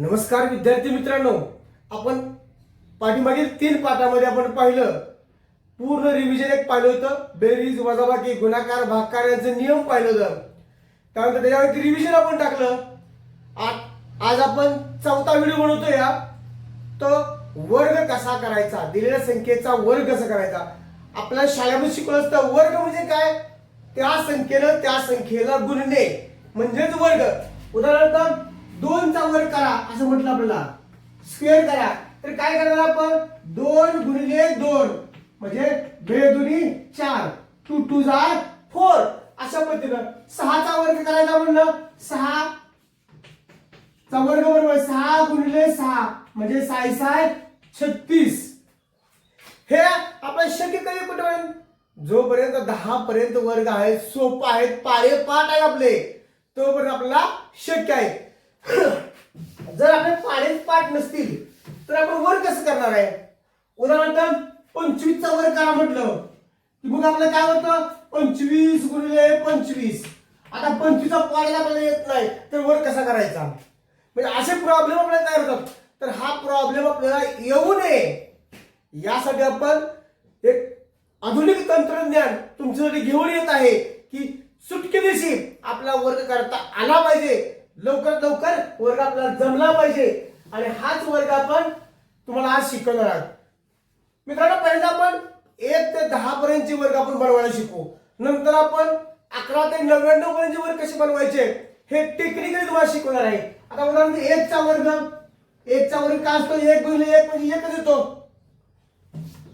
नमस्कार विद्यार्थी मित्रांनो. आपण पाठीमागील तीन पाठामध्ये आपण पाहिलं. पूर्ण रिव्हिजन एक पाहिलं होतं. बेरीज वजाबाकी गुणाकार भागकार यांचे नियम पाहिलं होतं. त्यानंतर त्याच्यावरती रिव्हिजन आपण टाकलं. आ- आज आपण चौथा व्हिडिओ बनवतो या तो वर्ग कसा करायचा? दिलेल्या संख्येचा वर्ग कसा करायचा? आपल्याला शाळेमध्ये शिकवलं असतं वर्ग म्हणजे काय? त्या संख्येनं त्या संख्येला गुणणे. म्हणजेच वर्ग. उदाहरणार्थ दोनचा वर्ग करा असं म्हटलं आपल्याला. स्क्वेअर करा. तर काय करणार आपण? दोन गुणिले दोन. म्हणजे बेदुनी चार. Two two are four. अशा पद्धतीनं. सहाचा वर्ग करायचा म्हणलं. सहा. चा वर्ग बरोबर सहा गुणिले सहा. म्हणजे साय साय छत्तीस. हे आपण शक्य कधी कुठे जोपर्यंत दहा पर्यंत वर्ग आहेत सोपं आहेत पारे पाठ आहे आपले तोपर्यंत आपल्याला शक्य आहे. जर आपले पाडेच पाठ नसतील तर आपण वर कसं करणार आहे? उदाहरणार्थ पंचवीसचा वर्ग करा म्हटलं. की मग आपल्याला काय होतं? पंचवीस गुणिले पंचवीस. आता पंचवीसचा पाडायला आपल्याला येत नाही तर वर कसा करायचा? म्हणजे असे प्रॉब्लेम आपल्याला तयार होतात. तर हा प्रॉब्लेम आपल्याला येऊ नये. यासाठी आपण एक आधुनिक तंत्रज्ञान तुमच्यासाठी घेऊन येत आहे की सुटके दिवशी आपला वर्ग करता आला पाहिजे. लवकरात लवकर वर्ग आपल्याला जमला पाहिजे. आणि हाच वर्ग आपण तुम्हाला आज शिकवणार आहोत. मित्रांनो पहिल्यांदा आपण एक ते दहा पर्यंतचे वर्ग आपण बनवायला शिकू. नंतर आपण अकरा ते नव्याण्णव पर्यंतचे वर्ग कसे बनवायचे हे टेक्निकली तुम्हाला शिकवणार आहे. आता उदाहरणार्थ एकचा वर्ग. एकचा वर्ग काय असतो? एक गुणिले एक म्हणजे एकच येतो.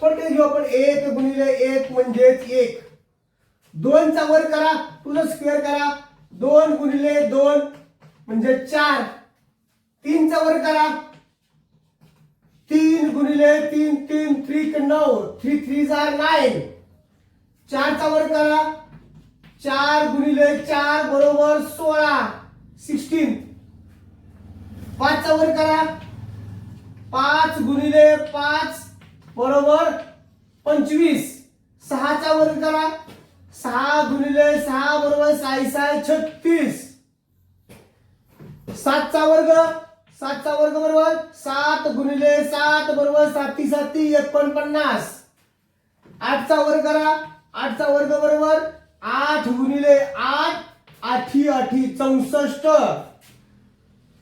थोडक्यात घेऊ आपण. एक गुणिले एक म्हणजेच एक. दोनचा वर्ग करा पुन्हा स्क्वेअर करा. दोन गुणिले दोन. म्हणजे चार. तीनचा वर्ग करा. तीन गुणिले तीन तीन थ्री नऊ. Three three are nine. चारचा वर्ग करा. चार गुणिले चार बरोबर सोळा. सिक्स्टीन. पाचचा वर्ग करा. पाच गुणिले पाच बरोबर पंचवीस. सहाचा वर्ग करा. सहा गुणिले सहा बरोबर साई साय छत्तीस. सातचा वर्ग सातचा वर्ग बरोबर सात गुणिले सात बरोबर साती साती एकोणपन्नास. आठचा वर्ग करा. आठचा वर्ग बरोबर आठ गुणिले आठ आठी आठी चौसष्ट.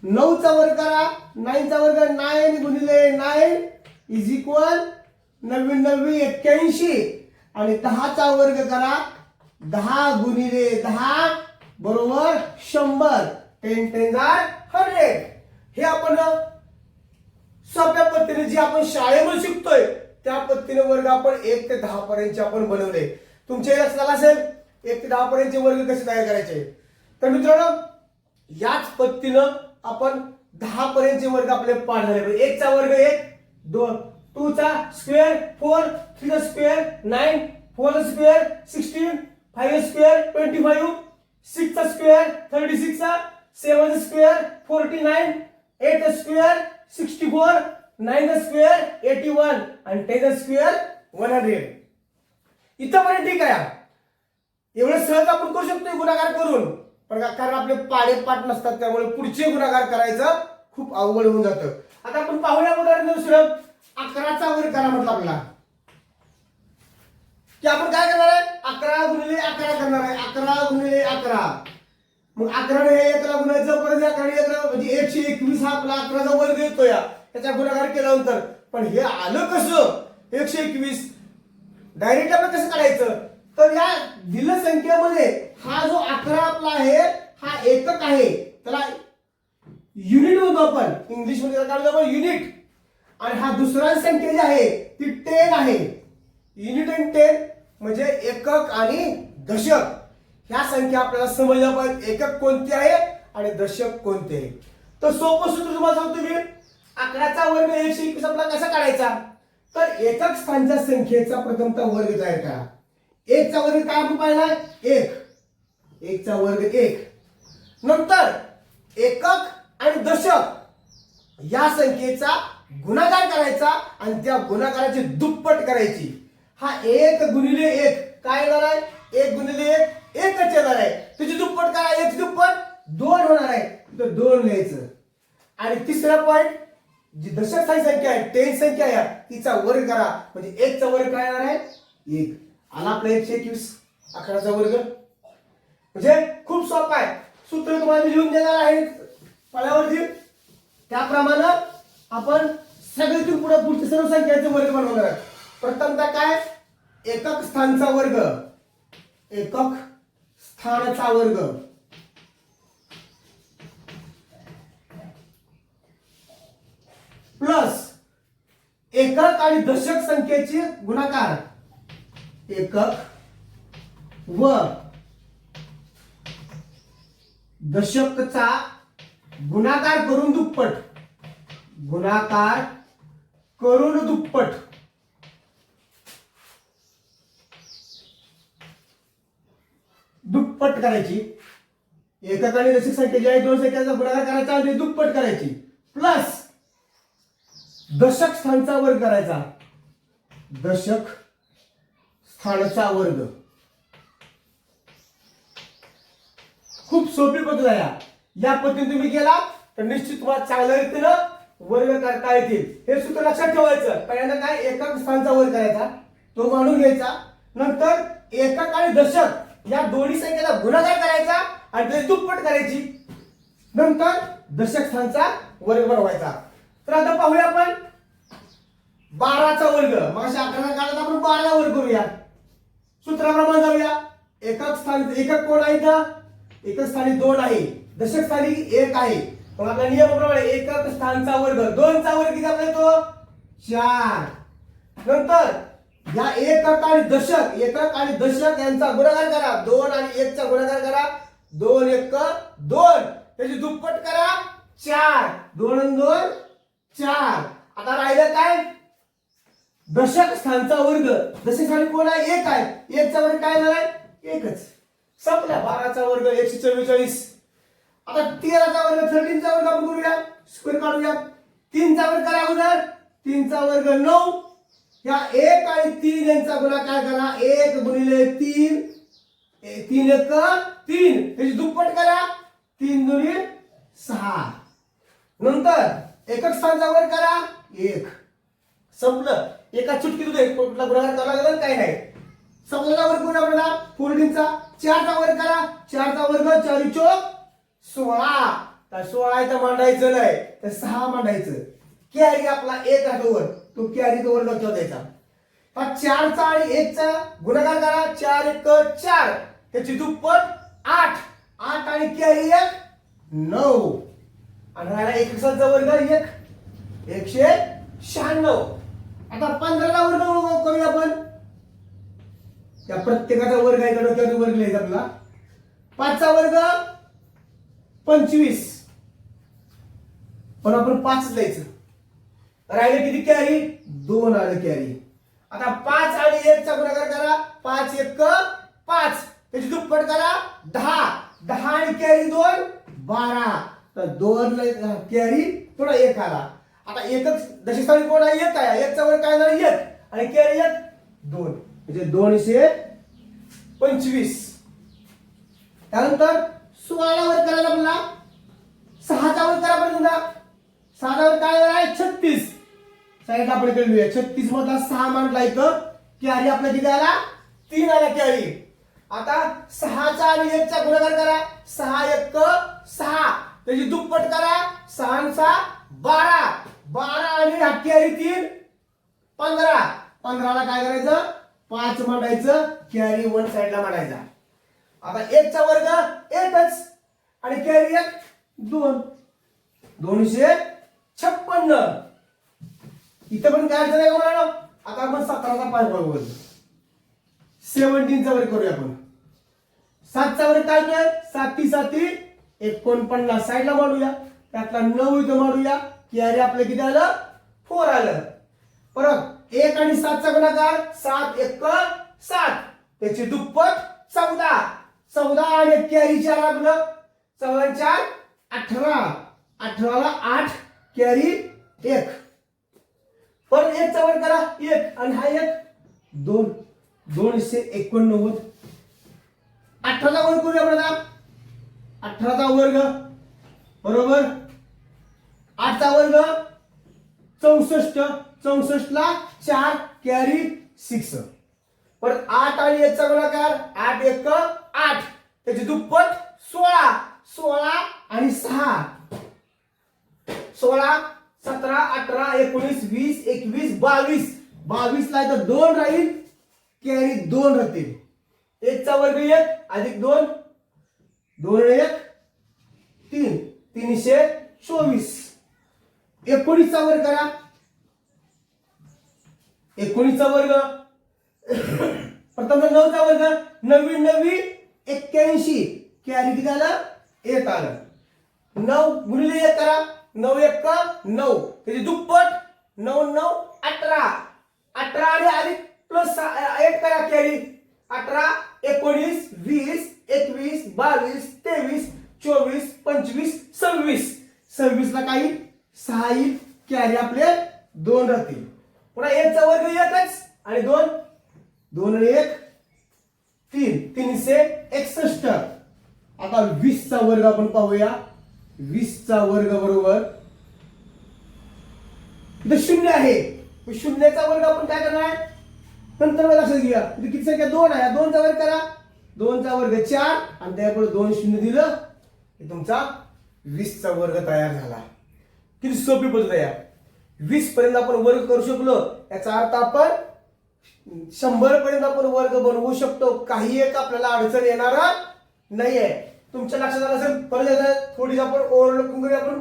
नऊचा वर्ग करा. नाईनचा वर्ग नाईन गुणिले नाईन इज इक्वल नव्वी नव्वी एक्क्याऐंशी. आणि दहाचा वर्ग करा. दहा गुणिले दहा बरोबर शंभर. Ten ten are hundred. हे आपण सोप्या पद्धतीने जे आपण शाळेमध्ये शिकतोय त्या पद्धतीने वर्ग आपण एक ते दहा पर्यंतचे आपण बनवले. तुमच्या लक्षात असेल एक ते दहा पर्यंतचे वर्ग कसे तयार करायचे? तर मित्रांनो याच पद्धतीनं आपण दहा पर्यंतचे वर्ग आपले पाठ झाले पाहिजे. एकचा वर्ग एक दोन टू चा स्क्वेअर फोर थ्री चा square nine four square sixteen five square twenty five six square thirty सिक्सचा seven square forty nine eight square sixty four nine square eighty one आणि टेन स्क्वेअर वन हंड्रेड. इथंपर्यंत ठीक आहे. एवढं सहज आपण करू शकतो गुणाकार करून. पण कारण आपले पाडे पाठ नसतात त्यामुळे पुढचे गुणाकार करायचं खूप अवघड होऊन जातं. आता आपण पाहूया उदाहरण दुसरं अकराचा वर्ग करा म्हटलं आपला की आपण काय करणार आहे? अकरा गुणिले अकरा करणार आहे. अकरा गुणिले अकरा. मग अकरा हे एकला गुणायचं परत अकरा अकरा म्हणजे एकशे एकवीस हा आपला अकराचा वर्ग येतो या त्याचा गुणाकार केल्यानंतर. पण हे आलं कसं? एकशे एकवीस. डायरेक्ट आपण कसं काढायचं? तर या दिल संख्येमध्ये हा जो अकरा आपला आहे हा एकक आहे. त्याला युनिट म्हणतो आपण. इंग्लिशमध्ये त्याला आपण युनिट आणि हा दुसरा संख्या जी आहे ती टेन आहे. युनिट अँड टेन म्हणजे एकक आणि दशक. ह्या संख्या आपल्याला समजल्या पाहिजे एकक कोणते आहे आणि दशक कोणते आहे? तर सोपं सूत्र तुम्हाला सांगतो मी. अकराचा वर्ग एकशे एकवीस आपला कसा काढायचा? तर एकक स्थानच्या संख्येचा प्रथमचा वर्ग तयार का एकचा वर्ग काय आपण पाहिला? एक. एकचा वर्ग एक. नंतर एकक आणि दशक या संख्येचा गुणाकार करायचा आणि त्या गुणाकाराची दुप्पट करायची. हा एक गुणिले एक. काय येणार आहे? एक गुणिले एक. एकच येणार आहे. त्याची दुप्पट काय? एक दुप्पट? दोन होणार आहे. तर दोन लिहायचं. आणि तिसरा पॉईंट जी दशक संख्या आहे टेन संख्या आहे तिचा वर्ग करा. म्हणजे एकचा वर्ग काय येणार आहे? एक. आला आपला एकशे एकवीस. अकराचा वर्ग. म्हणजे खूप सोपा आहे. सूत्र तुम्हाला लिहून देणार आहे. फळ्यावरती त्याप्रमाणे आपण सगळ्यातून पुढे पुढचे सर्व संख्याचे वर्ग बनवणार आहे प्रथमता काय? एकक स्थानचा वर्ग. एकक स्थानाचा वर्ग. प्लस एकक आणि दशक संख्येचे गुणाकार. एकक व दशकचा गुणाकार करून दुप्पट. गुणाकार करून दुप्पट. दुप्पट करायची. एकक आणि दशक संख्या जी आहे दोन संख्याचा गुणाकार करायचा आणि दुप्पट करायची. प्लस दशक स्थानचा वर्ग करायचा. दशक स्थानचा वर्ग. खूप सोपी पद्धत आहे. या पद्धतीने तुम्ही केला तर निश्चित तुम्हाला चांगल्या रीतीनं वर्ग करता येतील. हे सूत्र लक्षात ठेवायचं. पहिल्यांदा काय? एकक स्थानचा वर्ग करायचा. तो मांडून घ्यायचा. नंतर एकक आणि दशक. या दोन्ही संख्येला गुणाकार करायचा आणि त्याची दुप्पट करायची. नंतर दशक स्थानचा वर्ग बनवायचा. तर आता पाहूया आपण बाराचा वर्ग. मग अकरा काळात आपण बारा वर्ग करूया. सूत्राप्रमाणे जाऊया. एकक स्थान एकक कोण आहे का एकक स्थानी दोन आहे. दशक स्थानी एक आहे. मग आपल्या नियमाप्रमाणे एकक स्थानचा वर्ग दोनचा वर्ग किती आपला येतो? चार. नंतर या एकक आणि दशक एकक आणि दशक यांचा गुणाकार करा. दोन आणि एकचा गुणाकार करा. दोन एक दोन. त्याची दुप्पट करा. चार. दोन दोन चार. आता राहिलं काय? दशक स्थानचा वर्ग. दशक स्थानी कोण आहे? एक आहे. एकचा वर्ग काय झालाय? एकच. संपला. बाराचा वर्ग एकशे चव्वेचाळीस. आता तेराचा वर्ग थर्टीनचा वर्ग आपण करूया. स्क्वेअर काढूया. तीनचा वर्ग करा अगोदर. तीनचा वर्ग नऊ. या एक आणि तीन यांचा गुणाकार करा? एक गुणिले तीन. तीन एक तीन. त्याची दुप्पट करा. तीन दुनी सहा. नंतर एकक स्थानचा वर्ग करा. एक. संपलं. एका चुटकी कुठला गुणाकार करावा लागेल काही नाही. समजा वर्ग कोण आपल्याला? फोर्टीनचा चारचा वर्ग करा. चारचा वर्ग चारी चोक सोळा. तर सोळा इथं मांडायचं नाही तर सहा मांडायचं. कॅरी आपला एक राहतो वर तो कॅरी तो वर लक्षात द्यायचा हा चारचा आणि एकचा गुणाकार करा. चार एक चार. त्याची दुप्पट आठ. आठ आणि कॅरी एक नऊ. आणि राहिला एक वर्ग एक. एकशे शहाण्णव. आता पंधराचा वर्ग करूया आपण. त्या प्रत्येकाचा वर्ग आहे डोक्यात वर्ग लिहायचा आपला. पाचचा वर्ग पंचवीस. पण आपण पाच लिहायचं. राहिले किती कॅरी? दोन आलं कॅरी. आता पाच आणि एकचा गुणाकार करा. पाच एक पाच. त्याची दुप्पट करा. दहा. दहा आणि कॅरी दोन बारा. तर दोन कॅरी थोडा एक आला. आता एकच दशस्थानी कोण आहे? एक आहे. एकचा वर काय झालं? एक. आणि कॅरी एक दोन. म्हणजे दोनशे पंचवीस. त्यानंतर सोळा वर करायला म्हणला सहाचा वर करा पण सहाचा वर काय आहे? छत्तीस. साईड आपण केलेली छत्तीस मधला सहा मांडला इथं. कॅरी आपल्या किती आला. तीन आला कॅरी आता सहाचा आणि एकचा गुणाकार करा. सहा एक सहा. त्याची दुप्पट करा. सहाचा बारा. बारा आणि हा कॅरी तीन. पंधरा. पंधराला काय करायचं? पाच मांडायचं. कॅरी वन साईडला मांडायचा. आता एकचा वर्ग एकच. आणि कॅरी एक दोन. दोनशे छप्पन्न. इथं पण काय अडचण आहे का आता आपण सतराचा पाच बघू सेव्हन्टीनचा वर्ग करूया आपण. सातचा वर्ग काय काय साती साती एकोणपन्नास साईडला मांडूया त्यातला नऊ इथं मांडूया की अरे आपलं किती आलं? फोर आलं. परत एक आणि सातचा गुणाकार. सात एक सात. त्याची दुप्पट चौदा. चौदा आणि कॅरी चार लागलं. चौदा चार अठरा. अठराला आठ कॅरी एक. परत एक चा करा एक आणि हा एक. दोन दोनशे एकोणनव्वद. अठराचा वर्ग करूया आपल्याला अठराचा वर्ग बरोबर? आठचा वर्ग चौसष्ट. चौसष्टला चार कॅरी सिक्स. परत आठ आणि एकचा गुणाकार आठ एक आठ. त्याची दुप्पट सोळा. सोळा आणि सहा. सोळा सतरा अठरा एकोणीस वीस एकवीस बावीस. बावीस ला इथं दोन राहील कॅरी दोन राहतील. एकचा वर्ग एक अधिक दोन दोन एक तीन. तीनशे चोवीस. एकोणीसचा वर्ग करा. एकोणीसचा वर्ग. प्रथम नऊचा वर्ग. नवीन नवीन एक्क्याऐंशी. कॅरी किती आलं एक आलं. नऊ गुणिले एक करा. नऊ एक नऊ. त्याची दुप्पट नऊ नऊ अठरा. अठरा आणि अधिक प्लस एक करा कॅरी अठरा एकोणीस वीस एकवीस बावीस तेवीस चोवीस पंचवीस सव्वीस. सव्वीस ला काही? सहा येईल. कॅरी आपले दोन राहतील. पुन्हा एकचा वर्ग एकच आणि दोन? दोन आणि एक तीन. तीनशे एकसष्ट. आता वीसचा वर्ग आपण पाहूया. वीसचा वर्ग बरोबर. इथं शून्य आहे. शून्याचा वर्ग आपण काय करणार? नंतर मला लक्षात घ्या इथे म्हणजे किती संख्या? दोन आहे. दोनचा वर्ग करा. दोनचा वर्ग चार. आणि त्यापुढे दोन शून्य दिलं. की तुमचा वीसचा वर्ग तयार झाला. किती सोपी पद्धत आहे वीस पर्यंत आपण वर्ग करू शकलो. याचा अर्थ आपण शंभर पर्यंत आपण वर्ग बनवू शकतो. काही एक आपल्याला अडचण येणार नाहीये तुमच्या लक्षात आलं असेल परत एकदा थोडी आपण ओव्हरलुकिंग करूया आपण.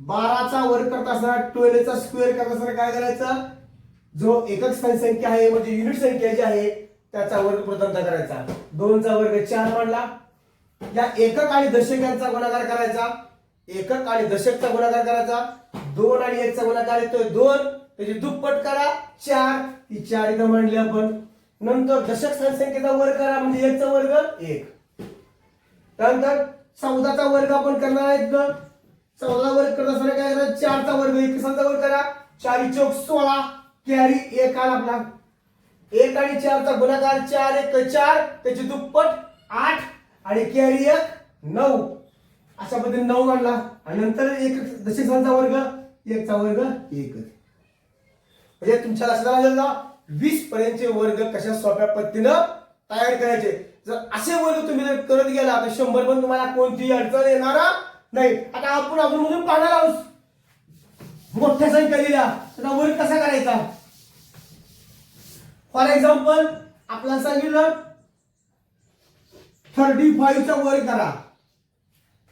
बाराचा वर्ग करत असताना ट्वेल्वचा स्क्वेअर करत असताना काय करायचं? जो एकक संख्या आहे म्हणजे युनिट संख्या जी आहे त्याचा वर्ग प्रथमता करायचा. दोनचा वर्ग चार मांडला. या एकक आणि दशक यांचा गुणाकार करायचा. एकक आणि दशकचा गुणाकार करायचा. दोन आणि एकचा गुणाकार येतोय दोन. त्याची दुप्पट करा. चार. ती चार इथं मांडली आपण. नंतर दशक संख्येचा वर्ग करा म्हणजे एकचा वर्ग एक. त्यानंतर चौदाचा वर्ग आपण करणार आहेत ग. चौदा वर्ग करत असताना काय करा? चारचा वर्ग एकसांचा वर्ग करा. चारी चौक सोळा कॅरी एक आला आपला. एक आणि चारचा गुणाकार चार एक चार त्याची दुप्पट आठ आणि कॅरी एक नऊ. अशा पद्धतीने नऊ आणला आणि नंतर एक दशकांचा वर्ग एकचा वर्ग एकच म्हणजे तुमच्या लक्षात आलं वीस पर्यंतचे वर्ग कशा सोप्या पद्धतीनं तयार करायचे? जर असे वर्ग तुम्ही जर करत गेला तर शंभर पण तुम्हाला कोणतीही अडचण येणार नाही. आता आपण अजून मधून पाहणार आहोत. मोठ्या संख्या दिल्या त्याचा वर्ग कसा करायचा? फॉर एक्झाम्पल आपल्याला सांगितलं थर्टी फाईव्हचा वर्ग करा.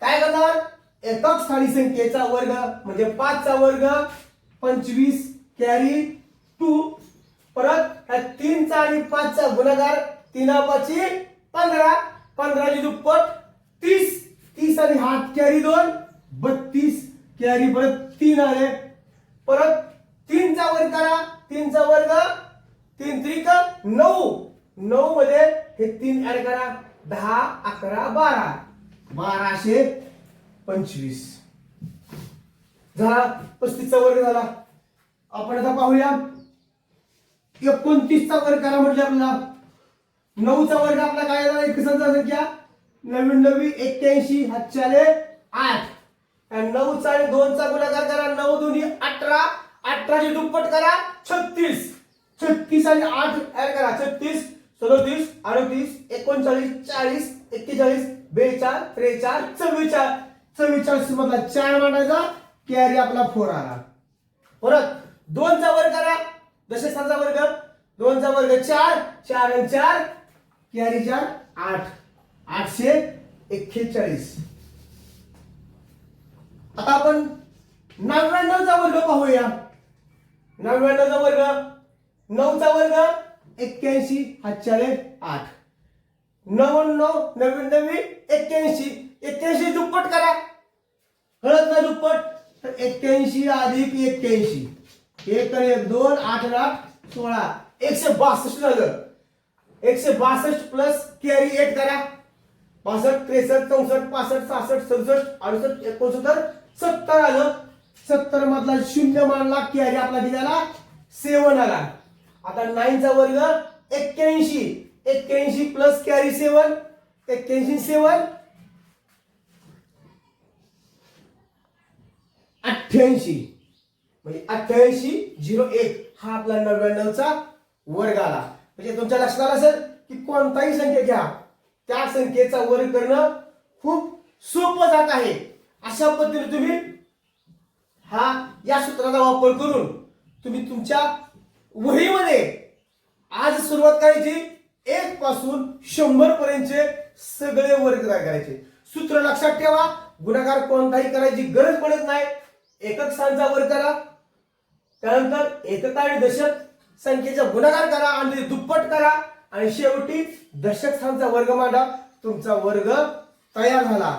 काय करणार? एकाच स्थानी संख्येचा वर्ग म्हणजे पाचचा वर्ग पंचवीस कॅरी टू परत तीनचा आणि पाचचा गुणाकार तीन पाची पंधरा पंधराची दुप्पट तीस. तीस आणि हात कॅरी दोन बत्तीस. कॅरी परत तीन आले. परत तीनचा वर्ग करा. तीनचा वर्ग तीन त्रिक नऊ. नऊ मध्ये हे तीन ऍड करा. दहा अकरा बारा. बाराशे पंचवीस. झाला. पस्तीसचा वर्ग झाला. आपण आता पाहूया. एकोणतीसचा वर्ग करा म्हटलं आपल्याला. नऊचा वर्ग आपला काय झाला? एक संख्या संख्या नवीन नवी एक्क्याऐंशी हातच्याले आठ. आणि नऊचा आणि दोनचा गुणाकार करा. नऊ दोन्ही अठरा. अठराची दुप्पट करा. छत्तीस. छत्तीस आणि आठ ऍड करा. छत्तीस सदोतीस अडतीस एकोणचाळीस चाळीस एक्केचाळीस बेचाळ त्रेचाळ चव्वेचाळ. चव्वेचाळीस मधला चार मांडायचा. कॅरी आपला फोर आला. परत दोनचा वर्ग करा. दशस्थानचा वर्ग. दोनचा वर्ग चार. चार आणि चार. कॅरी चार आठ. आठशे एक्केचाळीस. आता आपण नव्याण्णवचा वर्ग पाहूया. नव्याण्णवचा वर्ग नऊचा वर्ग एक्क्याऐंशी हातच्याले आठ. नव्याण्णव नवीन नवी एक्क्याऐंशी. एक्क्याऐंशी दुप्पट करा. कळत ना दुप्पट. तर एक्क्याऐंशी अधिक एक्क्याऐंशी. एक एक दोन आठ लाख आठ सोळा. एकशे बासष्ट झालं. एकशे बासष्ट प्लस कॅरी एट करा बासष्ट त्रेसष्ट चौसष्ट पासष्ट सहासष्ट सदुसष्ट अडुसष्ट एकोणसत्तर सत्तर आलं. सत्तर मधला शून्य मानला कॅरी आपला दिलेला सेवन आला. आता नाईनचा वर्ग एक्क्याऐंशी. एक्क्याऐंशी प्लस कॅरी सेवन एक्क्याऐंशी सेवन अठ्ठ्याऐंशी. म्हणजे अठ्ठ्याऐंशी झिरो एक. हा आपला नव्याण्णवचा वर्ग आला. म्हणजे तुमच्या लक्षात आलं असेल की कोणताही संख्या घ्या. त्या संख्येचा वर्ग करणं खूप सोपं जात आहे. अशा पद्धतीने तुम्ही हा या सूत्राचा वापर करून तुम्ही तुमच्या वहीमध्ये आज सुरुवात करायची. एक पासून शंभर पर्यंतचे सगळे वर्ग करायचे. सूत्र लक्षात ठेवा. गुणाकार कोणताही करायची गरज पडत नाही. एकक स्थानचा वर्ग करा. त्यानंतर एकक आणि दशक. संख्येचा गुणाकार करा आणि दुप्पट करा. आणि शेवटी दशक स्थानचा वर्ग मांडा. तुमचा वर्ग तयार झाला.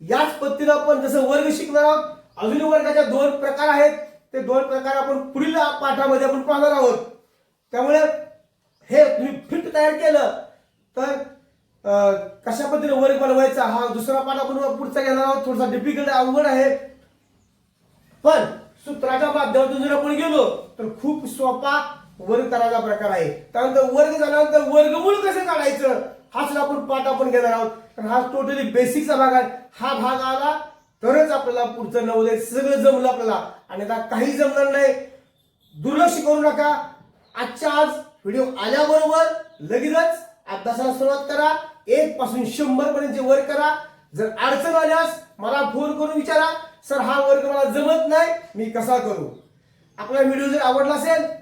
याच पद्धतीनं आपण जसं वर्ग शिकणार आहोत अजून वर्गाच्या दोन प्रकार आहेत. ते दोन प्रकार आपण पुढील पाठामध्ये आपण पाहणार आहोत. त्यामुळे हे तुम्ही फिट तयार केलं तर कशा पद्धतीने वर्ग बनवायचा हा दुसरा पाठ आपण पुढचा घेणार आहोत. थोडासा डिफिकल्ट अवघड आहे. पण सूत्राच्या माध्यमातून जर आपण गेलो तर खूप सोपा वर्ग प्रकार आहे. त्यानंतर वर्ग झाल्यानंतर वर्गमूळ कसं काढायचं? हा सुद्धा आपण पाठ आपण घेणार आहोत. कारण हा टोटली बेसिकचा भाग आहे. हा भाग आला तरच आपल्याला पुढचं नवोदय सगळं जमलं आपल्याला. आणि आता काही जमणार नाही. दुर्लक्ष करू नका. आजच्या आज व्हिडिओ आल्याबरोबर लगेचच अभ्यासाला सुरुवात करा. एक पासून शंभर पर्यंत वर्ग करा. जर अडचण आल्यास मला फोन करून विचारा. सर हा वर्ग मला जमत नाही. मी कसा करू? आपला व्हिडिओ जर आवडला असेल